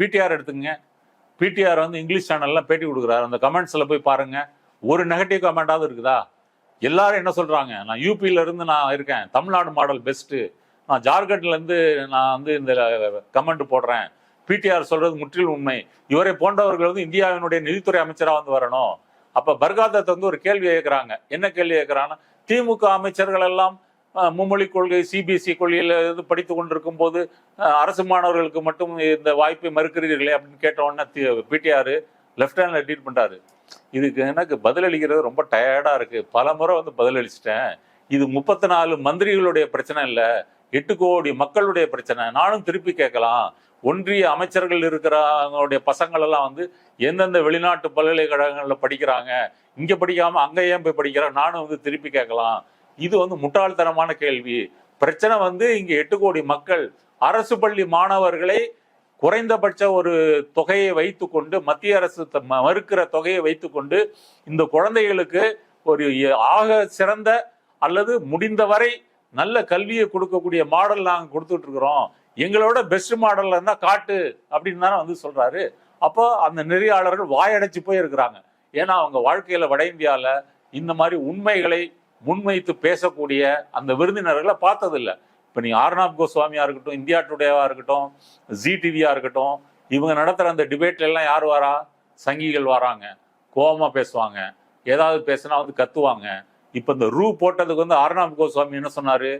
PTR எடுத்துங்க PTR வந்து English சேனல்லாம் பேட்டி கொடுக்குறாரு. அந்த கமெண்ட்ஸில் போய் பாருங்கள் ஒரு நெகட்டிவ் கமெண்டாவது இருக்குதா? எல்லாரும் என்ன சொல்றாங்க? நான் யூபியில இருந்து நான் இருக்கேன். தமிழ்நாடு மாடல் பெஸ்ட்டு நான் ஜார்க்கண்ட்லேருந்து நான் வந்து இந்த கமெண்ட் போடுறேன். பிடிஆர் சொல்கிறது முற்றிலும் உண்மை. இவரை போன்றவர்கள் வந்து இந்தியாவினுடைய நிதித்துறை அமைச்சராக வந்து வரணும். அப்போ பர்காதத் வந்து ஒரு கேள்வி கேட்குறாங்க என்ன கேள்வி கேட்குறாங்கன்னா திமுக அமைச்சர்கள் எல்லாம் மும்மொழி கொள்கை சிபிஎஸ்இ கொள்கையில் இது படித்து கொண்டிருக்கும் போது அரசு மாணவர்களுக்கு மட்டும் இந்த வாய்ப்பை மறுக்கிறீர்களே அப்படின்னு கேட்டவுடனே பிடிஆர் லெஃப்ட் ஹேண்டில் ட்ரீட் பண்றாரு இதுக்கு எனக்கு பதிலளிக்கிறது ரொம்ப டயர்டா இருக்கு. பல முறை வந்து பதிலளிச்சிட்டேன் இது முப்பத்தி நாலு மந்திரிகளுடைய பிரச்சனை இல்லை. எட்டு கோடி மக்களுடைய பிரச்சனை. நானும் திருப்பி கேட்கலாம். ஒன்றிய அமைச்சர்கள் இருக்கிறவங்களுடைய பசங்கள் எல்லாம் வந்து எந்தெந்த வெளிநாட்டு பல்கலைக்கழகங்களில் படிக்கிறாங்க? இங்கே படிக்காமல் அங்கேயே ஏன் போய் படிக்கிறாங்க நானும் வந்து திருப்பி கேட்கலாம். இது வந்து முட்டாள்தனமான கேள்வி. பிரச்சனை வந்து இங்கே எட்டு கோடி மக்கள் அரசு பள்ளி மாணவர்களை குறைந்தபட்ச ஒரு தொகையை வைத்துக்கொண்டு மத்திய அரசு த- ம- மறுக்கிற தொகையை வைத்துக்கொண்டு இந்த குழந்தைகளுக்கு ஒரு ஆக சிறந்த அல்லது முடிந்தவரை நல்ல கல்வியை கொடுக்கக்கூடிய மாடல் நாங்கள் கொடுத்துட்டு இருக்கிறோம் எங்களோட பெஸ்ட் மாடல் இருந்தால் காட்டு அப்படின்னு தானே வந்து சொல்றாரு. அப்போ அந்த நெறியாளர்கள் வாயடைச்சு போயிருக்கிறாங்க. ஏன்னா அவங்க வாழ்க்கையில வட இந்தியாவில் இந்த மாதிரி உண்மைகளை முன்வைத்து பேசக்கூடிய அந்த விருந்தினர்களை பார்த்ததில்ல. இப்போ நீ ஆர்னாப் கோஸ்வாமியாக இருக்கட்டும் இந்தியா டுடேவாக இருக்கட்டும் ஜி டிவியாக இருக்கட்டும் இவங்க நடத்துகிற அந்த டிபேட்ல எல்லாம் யார் வரா? சங்கிகள் வராங்க. கோபமாக பேசுவாங்க. ஏதாவது பேசுனா வந்து கத்துவாங்க. இப்போ இந்த ரூ போட்டதுக்கு வந்து ஆர்னாப் கோஸ்வாமி என்ன சொன்னார்?